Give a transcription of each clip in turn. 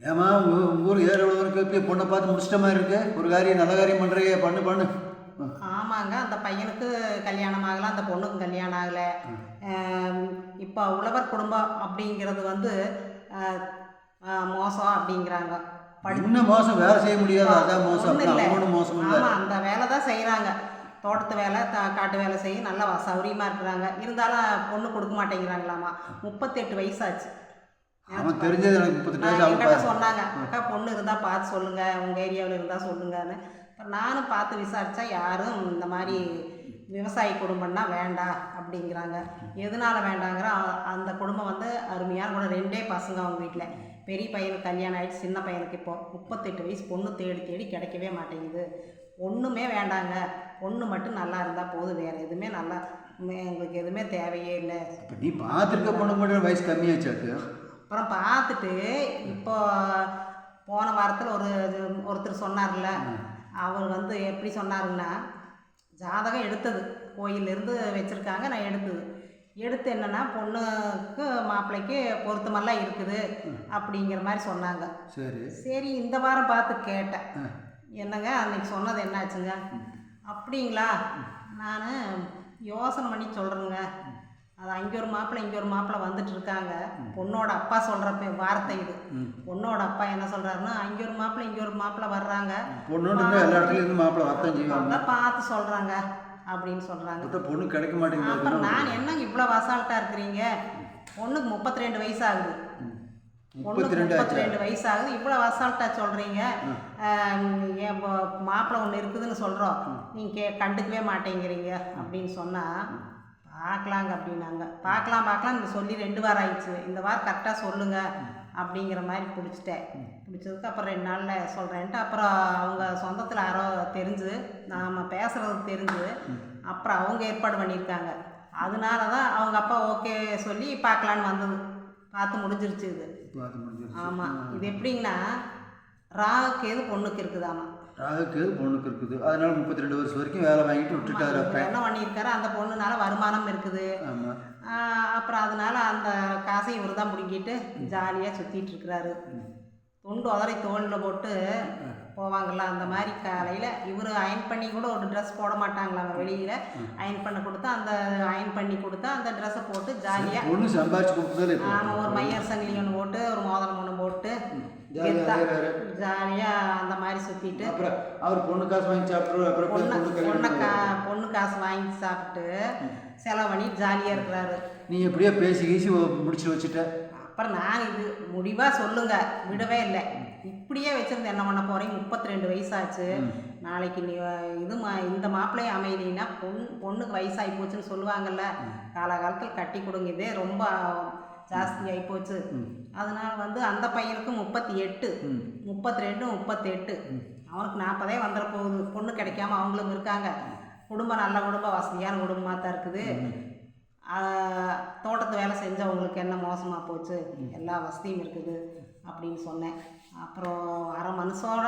ஏமா உங்க உங்க ஊர் ஏற உழவனுக்கு இப்போ பொண்ணை பார்த்து முடிச்சிட்ட மாதிரி இருக்கு? ஒரு காரியம் நல்ல காரியம் பண்ணுறீங்க பண்ணு பண்ணு. ஆமாங்க அந்த பையனுக்கு கல்யாணம் ஆகலை அந்த பொண்ணுக்கும் கல்யாணம் ஆகலை. இப்போ உழவர் குடும்பம் அப்படிங்கிறது வந்து மோசம் அப்படிங்கிறாங்க. படி இன்னும் மோசம்? வேலை செய்ய முடியாது அதான் மோசம். இல்ல. மோசம் ஆமாம் அந்த வேலை தான் செய்கிறாங்க தோட்டத்து வேலை த காட்டு வேலை செய்ய நல்லா சௌரியமாக இருக்கிறாங்க. இருந்தாலும் பொண்ணு கொடுக்க மாட்டேங்கிறாங்களாமா? முப்பத்தெட்டு வயசாச்சு. அவன் தெரிஞ்சது எனக்கு முப்பத்தெட்டு வயசு பாரு. சொன்னாங்க அக்கா பொண்ணு இருந்தால் பார்த்து சொல்லுங்க உங்கள் ஏரியாவில் இருந்தால் சொல்லுங்கன்னு. அப்புறம் நானும் பார்த்து விசாரித்தா யாரும் இந்த மாதிரி விவசாய குடும்பம்னா வேண்டாம் அப்படிங்கிறாங்க. எதனால வேண்டாங்கிற அந்த குடும்பம் வந்து அருமையான கூட ரெண்டே பசங்க அவங்க வீட்டில் பெரிய பையனுக்கு கல்யாணம் ஆயிடுச்சு சின்ன பையனுக்கு இப்போ முப்பத்தெட்டு வயசு பொண்ணு தேடி தேடி கிடைக்கவே மாட்டேங்குது. ஒன்றுமே வேண்டாங்க. பொண்ணு மட்டும் நல்லா இருந்தால் போதும் வேறு எதுவுமே நல்லா எங்களுக்கு எதுவுமே தேவையே இல்லை. இப்ப நீ பார்த்துருக்க பொண்ணு மட்டும் வயசு கம்மியாச்சாக்கு அப்புறம் பார்த்துட்டு இப்போ போன வாரத்தில் ஒரு இது- ஒருத்தர் சொன்னார்ல. அவர் வந்து எப்படி சொன்னாருன்னா ஜாதகம் எடுத்தது. கோயிலேருந்து வச்சுருக்காங்க நான் எடுத்தது. எடுத்து என்னென்னா பொண்ணுக்கு மாப்பிள்ளைக்கு பொருத்தமெல்லாம் இருக்குது அப்படிங்கிற மாதிரி சொன்னாங்க. சரி. சரி இந்த வாரம் பார்த்து கேட்டேன். என்னங்க அன்னைக்கு சொன்னது என்னாச்சுங்க? அப்படிங்களா? நான் யோசனை பண்ணி சொல்கிறேங்க அது அங்கே ஒரு மாப்பிள்ளை இங்கே ஒரு மாப்பிள்ளை வந்துட்டு இருக்காங்க பொண்ணோட அப்பா சொல்கிற வார்த்தை இது. பொண்ணோட அப்பா என்ன சொல்கிறாருன்னா அங்கே ஒரு மாப்பிள்ளை இங்கே ஒரு மாப்பிள்ளை வர்றாங்க. எல்லா இடத்துலயும் மாப்பிள்ளை வரத்தான் செய்வாங்க. அதான் பார்த்து சொல்கிறாங்க அப்படின்னு சொல்கிறாங்க பொண்ணு கிடைக்க மாட்டேங்குது. அப்புறம் நான் என்னங்க இவ்வளோ அசால்ட்டாக இருக்கிறீங்க? பொண்ணுக்கு முப்பத்தி ரெண்டு வயசு ஆகுது முப்பத்தி ரெண்டு முப்பத்தி ரெண்டு வயசு ஆகுது இவ்வளோ அசால்ட்டாக சொல்கிறீங்க என் மாப்பிள்ளை ஒன்று இருக்குதுன்னு சொல்கிறோம் நீங்கள் கண்டுக்கவே மாட்டேங்கிறீங்க அப்படின்னு சொன்னால் பார்க்கலாங்க அப்படின்னாங்க. பார்க்கலாம் பார்க்கலாம். சொல்லி ரெண்டு வாரம் ஆயிடுச்சு. இந்த வாரம் கரெக்டாக சொல்லுங்கள் அப்படிங்கிற மாதிரி பிடிச்சிட்டேன். பிடிச்சதுக்கு அப்புறம் ரெண்டு நாளில் சொல்கிறேன்ட்டு அப்புறம் அவங்க சொந்தத்தில் யாரோ தெரிஞ்சு நாம் பேசுகிறது தெரிஞ்சு அப்புறம் அவங்க ஏற்பாடு பண்ணியிருக்காங்க. அதனால தான் அவங்க அப்பா ஓகே சொல்லி பார்க்கலான்னு வந்தது. பார்த்து முடிஞ்சிருச்சு இது. ஆமாம் இது எப்படிங்கன்னா ராகுக்கு எது பொண்ணுக்கு இருக்குதாமா? ராகுக்கு பொண்ணுக்கு இருக்குது. அதனால முப்பத்தி ரெண்டு வருஷம் வரைக்கும் வேலை வாங்கிட்டு விட்டுட்டாரு அப்ப. என்ன பண்ணியிருக்காரு? அந்த பொண்ணுனால வருமானம் இருக்குது. ஆமா. ஆஹ் அப்புறம் அதனால அந்த காசை இவர் தான் பிடுங்கிட்டு ஜாலியாக சுற்றிட்டு இருக்கிறாரு. துண்டு உதறி தோளில் போட்டு போவாங்கள்ல அந்த மாதிரி காலையில் இவர் அயன் பண்ணி கூட ஒரு ட்ரெஸ் போட மாட்டாங்களாம் வெளியில். அயன் பண்ண கொடுத்தா அந்த அயன் பண்ணி கொடுத்தா அந்த ட்ரெஸ்ஸை போட்டு ஜாலியாக பொண்ணு சம்பாரிச்சு கொடுத்ததால இப்போ ஆமாம் ஒரு மையர் சங்கிலி ஒன்று போட்டு ஒரு மோதிரம் ஒன்று போட்டு. ஜாலியாக அந்த மாதிரி சுற்றிட்டு அப்புறம் அவர் பொண்ணு காசு வாங்கி சாப்பிட்டு அப்புறம் பொண்ணு பொண்ணு பொண்ணை கா. பொண்ணு காசு வாங்கி சாப்பிட்டு செலவு பண்ணி ஜாலியாக இருக்கிறாரு. நீ எப்படியோ பேசி கீசி முடிச்சு வச்சுட்ட. அப்புறம் நான் இது முடிவாக சொல்லுங்க. விடவே இல்லை. இப்படியே வச்சிருந்து என்ன பண்ண போறீங்க முப்பத்தி ரெண்டு வயசாச்சு நாளைக்கு நீ இது மா- இந்த மாப்பிள்ளையை அமையலைன்னா பொண் பொண்ணுக்கு வயசாகி போச்சுன்னு சொல்லுவாங்கல்ல. காலகாலத்தில் கட்டி கொடுங்க. இதே ரொம்ப ஜாஸ்தி ஆகி போச்சு அதனால வந்து அந்த பையனுக்கு முப்பத்தி எட்டு. முப்பத்தி ரெண்டு முப்பத்தெட்டு அவனுக்கு நாற்பதே வந்துட போகுது. பொண்ணு கிடைக்காம அவங்களும் இருக்காங்க. குடும்பம் நல்ல குடும்பம் வசதியான குடும்பமாக தான் இருக்குது. தோட்டத்து வேலை செஞ்சவங்களுக்கு என்ன மோசமாக போச்சு? எல்லா வசதியும் இருக்குது. அப்படின்னு சொன்னேன். அப்புறம் அரை மனுஷோட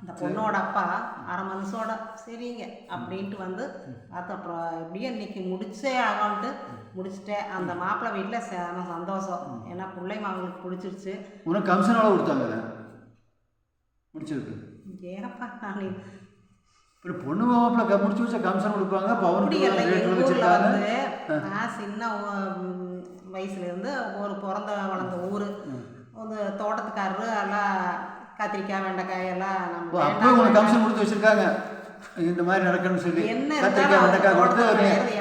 இந்த பொண்ணோட அப்பா அரை மனுஷோட சரிங்க அப்படின்ட்டு வந்து பார்த்து அப்புறம் எப்படியும் இன்னைக்கு முடிச்சே ஆகன்ட்டு முடிச்சிட்டேன். அந்த மாப்பிள்ளை வீட்டில் செம சந்தோஷம். ஏன்னா பிள்ளைங்க அவங்களுக்கு பிடிச்சிருச்சு. உனக்கு கமிஷன் எவ்வளோ கொடுத்தாங்க முடிச்சிருக்கு. ஏனப்பா நான். அப்புறம் பொண்ணு மாப்பிள்ள முடிச்சு வச்சா கமிஷன் கொடுப்பாங்க. வந்து நான் சின்ன வயசுலேருந்து ஒரு பிறந்த வளர்ந்த ஊர். வந்து தோட்டத்துக்காரரு எல்லாம் கத்திரிக்காய் வெண்டைக்காய் எல்லாம் நம்ம அப்போ உனக்கு வேண்டாம். கமிஷன் கொடுத்து வச்சிருக்காங்க. இந்த மாதிரி நடக்கணும்னு சொல்லி. என்ன கத்திரிக்காய் வெண்டைக்காய் கொடுத்து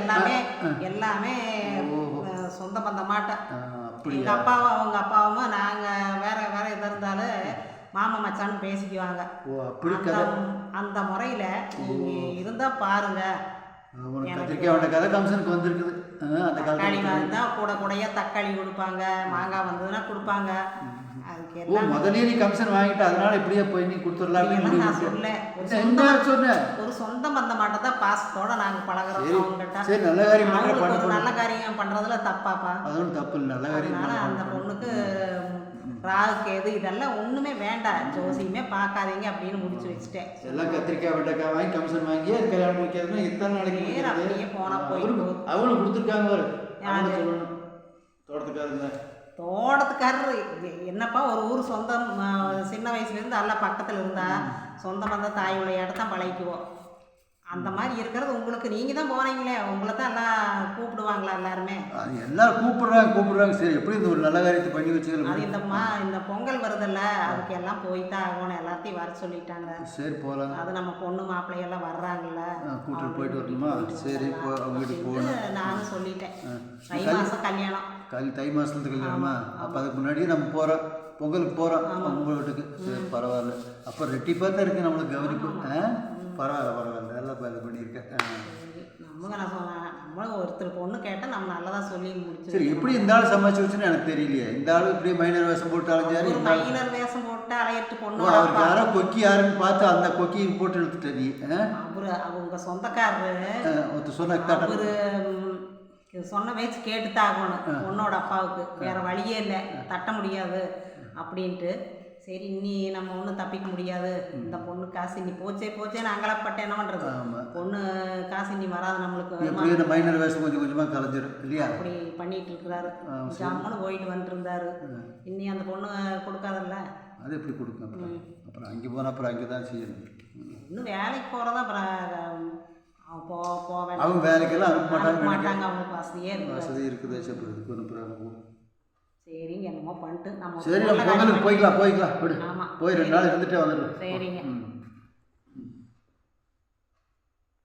எல்லாமே. எல்லாமே சொந்த பந்தமாட்ட. ஆ, எங்கள் அப்பாவும் அவங்க அப்பாவும் நாங்கள் வேற வேற இது இருந்தாலும் மாமா மச்சான்னு பேசிக்குவாங்க. அந்த முறையில் நீங்கள் இருந்தால் பாருங்க. ஆ, உனக்கு கத்திரிக்காய் வெண்டைக்காய் தான் கமிஷனுக்கு வந்திருக்குது. அந்த தக்காளி வந்தா கூட கூடையா தக்காளி கொடுப்பாங்க மாங்காய் வந்ததுன்னா கொடுப்பாங்க. அதுக்கு ஓ முதல்லயே நீ கமிஷன் வாங்கிட்டு அதனால இப்படியே போய் நீ கொடுத்துடலாம் நான் சொன்னேன் ஒரு சொந்த பந்த மாட்டம் தான் பாசத்தோட நாங்க பழகுறோம் சரி நல்ல காரியம் நல்ல காரியம் பண்றதுல தப்பாப்பா. அது ஒன்றும் தப்பு இல்லை நல்ல காரியம் அந்த பண்ண பொண்ணுக்கு ராகுக்கு எது இதெல்லாம் ஒண்ணுமே வேண்டாம். ஜோசியமே பார்க்காதீங்க அப்படின்னு முடிச்சு வச்சுட்டேன். எல்லாம் கத்திரிக்காய் வெண்டைக்காய் வாங்கி கமிஷன் வாங்கி கல்யாணம் முடிக்கிறதுனா இத்தனை நாளைக்கு. அப்படியே போனா போய். அவனும் கொடுத்துருக்காங்க தோட்டத்துக்காரங்க தோட்டத்துக்காரரு என்னப்பா ஒரு ஊர் சொந்தம் சின்ன வயசுலேருந்து எல்லாம் பக்கத்தில் இருந்தா சொந்த பந்த தாய் உள்ள இடத்தான் பழகிக்குவோம். அந்த மாதிரி இருக்கிறது உங்களுக்கு. நீங்கள் தான் போனீங்களே உங்களை தான் எல்லாம் கூப்பிடுவாங்களா எல்லாருமே? அது எல்லாரும் கூப்பிடுறாங்க கூப்பிடுறாங்க. சரி எப்படி இந்த ஒரு நல்ல காரியத்தை பண்ணி அது வச்சுக்கலாம் இந்த மா இந்த பொங்கல் வருதுல்ல அதுக்கு எல்லாம் போய் தான் ஆகணும். எல்லாத்தையும் வர சொல்லிட்டாங்க. சரி போகலாம் அது நம்ம பொண்ணு மாப்பிள்ளையெல்லாம் வர்றாங்கல்ல. கூட்டிட்டு போயிட்டு வரணுமா சரி இப்போ அவங்க வீட்டுக்கு போகணும். நானும் சொல்லிட்டேன். தை மாதம் கல்யாணம். கல் தை மாதத்துல கல்யாணமா? அப்போ அதுக்கு முன்னாடி நம்ம போகிறோம் பொங்கலுக்கு போகிறோம் அவங்க வீட்டுக்கு. சரி பரவாயில்ல. அப்போ ரெட்டிப்பாக தான் இருக்குது நம்மளுக்கு கவனிப்பு. பரவாயில்ல பரவாயில்ல. நல்லா இது பண்ணியிருக்கேன். நம்ம நான் சொன்னேன் நம்மளும் ஒருத்தர் பொண்ணு கேட்டால் நம்ம நல்லதா சொல்லி முடிச்சு சரி எப்படி இந்த ஆள் சமாளிச்சு வச்சுன்னு எனக்கு தெரியலையே. இந்த ஆள் இப்படியே மைனர் வேஷம் போட்டு அலைஞ்சாரு ஒரு மைனர் வேஷம் போட்டு அலையிட்டு பொண்ணு அவருக்கு யாரோ கொக்கி யாருன்னு பார்த்து அந்த கொக்கியை போட்டு இழுத்துட்ட நீ? அவரு அவங்க சொந்தக்காரரு. ஒருத்தர் சொன்ன அவரு இது சொன்ன பேச்சு கேட்டுத்தான் ஆகணும். பொண்ணோட அப்பாவுக்கு. வேற வழியே இல்லை. தட்ட முடியாது. அப்படின்ட்டு சரி இன்னி நம்ம ஒன்றும் தப்பிக்க முடியாது. இந்த பொண்ணு காசு இன்னி போச்சே போச்சேன்னு அங்கலப்பட்டு என்ன பண்ணுறது பொண்ணு காசு இன்னி வராது நம்மளுக்கு இந்த மைனர் வேஷம் கொஞ்சம் கொஞ்சமாக கலைஞ்சிரும் இல்லையா? அப்படி பண்ணிட்டு இருக்கிறாரு. ஜாமுன்னு போயிட்டு வந்துட்டு இருந்தாரு இன்னி அந்த பொண்ணு கொடுக்காதல்ல? அது எப்படி கொடுக்கும் அப்புறம்? அங்கே போனால் அப்புறம் அங்கே தான் செய்யணும். இன்னும் வேலைக்கு போகிறதா அப்புறம் போ போவேன் அவங்க வேலைக்கெல்லாம் அனுப்ப மாட்டாங்க மாட்டாங்க அவங்களுக்கு வசதியே இருக்கு வசதி இருக்குது ஒன்றும் சரிங்க என்னமோ பண்ணிட்டு நம்ம சரி நம்ம போய்க்கலாம் போய்க்கலாம் விடு. ஆமா. போய் ரெண்டு நாள் இருந்துட்டே வந்துடலாம். சரிங்க.